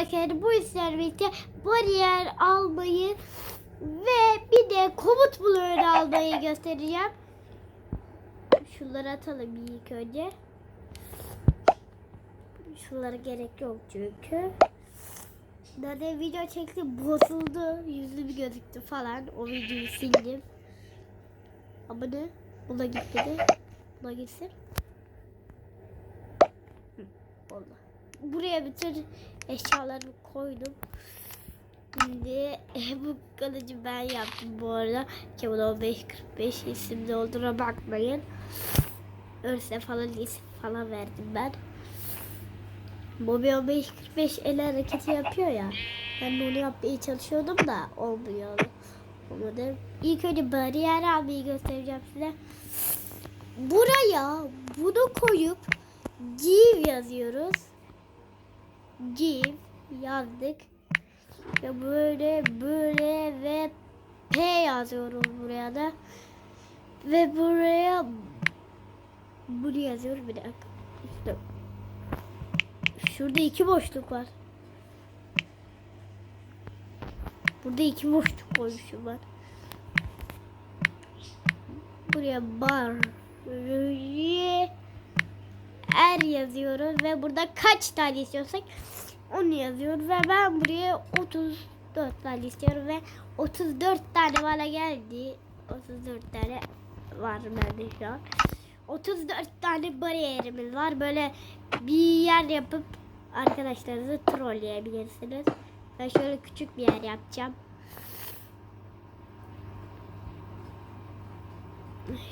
Arkadaşlar bu işler birlikte bariyer almayı ve bir de komut bloğunu almayı göstereceğim. Şunları atalım ilk önce. Şunlara gerek yok çünkü. Nerede video çektim bozuldu. Yüzüm gözüktü falan. O videoyu sildim. Ama ne? Buna gitmedi. Buna gitsin. Oldu. Buraya bütün eşyalarımı koydum. Şimdi bu kalıcı ben yaptım bu arada. Kemal 1545 isimli olduğuna bakmayın. Örse falan isim falan verdim ben. Bobby 1545 el hareketi yapıyor ya. Ben onu yapmaya çalışıyordum da olmuyor. Olmadı. İlk önce bariyer almayı göstereceğim size. Buraya bunu koyup Give yazıyoruz. Give yazdık. Ve böyle böyle ve P yazıyoruz buraya da. Ve buraya bunu yazıyoruz bir dakika. İşte Şurada iki boşluk var. Burada iki boşluk koymuşum ben. Buraya bar er yazıyoruz ve burada kaç tane istiyorsak onu yazıyoruz ve ben buraya 34 tane istiyorum ve 34 tane bana geldi. 34 tane var bende şu an. 34 tane bariyerimiz var. Böyle bir yer yapıp arkadaşlarınızı trolleyebilirsiniz. Ben şöyle küçük bir yer yapacağım.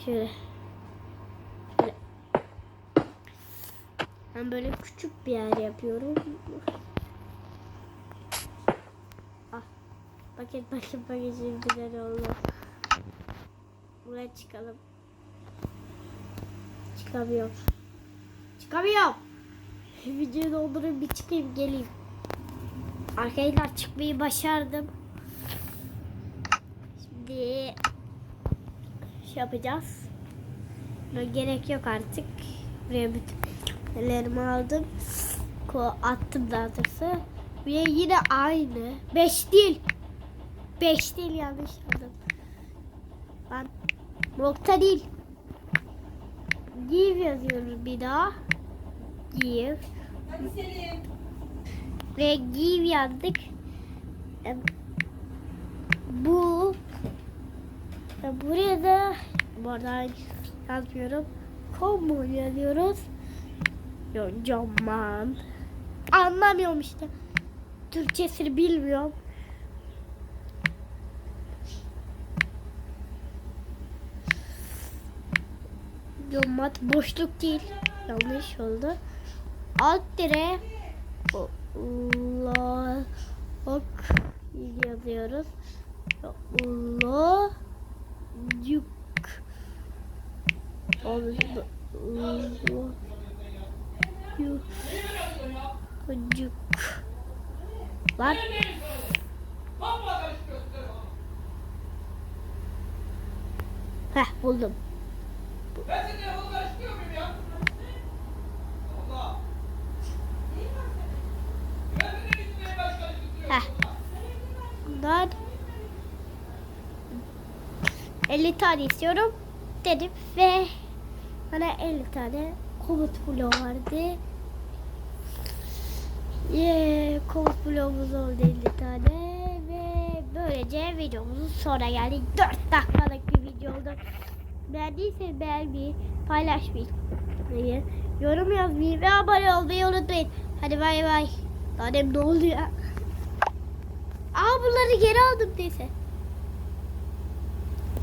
Şöyle. Ben böyle küçük bir yer yapıyorum. Ah. Paket paket paketim güzel oldu. Buraya çıkalım. Çıkamıyorum. Çıkamıyorum. Videoyu doldurup bir çıkayım geleyim. Arkadaşlar çıkmayı başardım. Şimdi şey yapacağız. Buna gerek yok artık. Buraya bütün ellerimi aldım. Attım daha doğrusu. Ve yine aynı. 5 değil. 5 değil yanlış aldım. Ben nokta değil. Give yazıyoruz bir daha. Give. Hadi Selim. Ve give yazdık. Bu buraya da bu arada yazmıyorum. Combo yazıyoruz. Yok Coman. Anlamıyorum işte. Türkçesini bilmiyorum. Comat boşluk değil. Yanlış oldu. Alt dire Allah ok yazıyoruz. Allah yük Allah yük yük var. Heh buldum. Ben senin telefonunu karıştırıyor muyum ya? Allah. Ben senin gitmeye başladım. Heh. Bunlar 50 tane istiyorum dedim ve bana 50 tane komut bloğu vardı. Yeah, komut bloğumuz oldu 50 tane ve böylece videomuzun sonuna geldik. 4 dakikalık bir video oldu. Beğendiyseniz beğenmeyi, paylaşmayı, yorum yazmayı ve abone olmayı unutmayın. Hadi bay bay. Adem ne oldu ya? Aa bunları geri aldım neyse.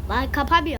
Lan kapamıyor.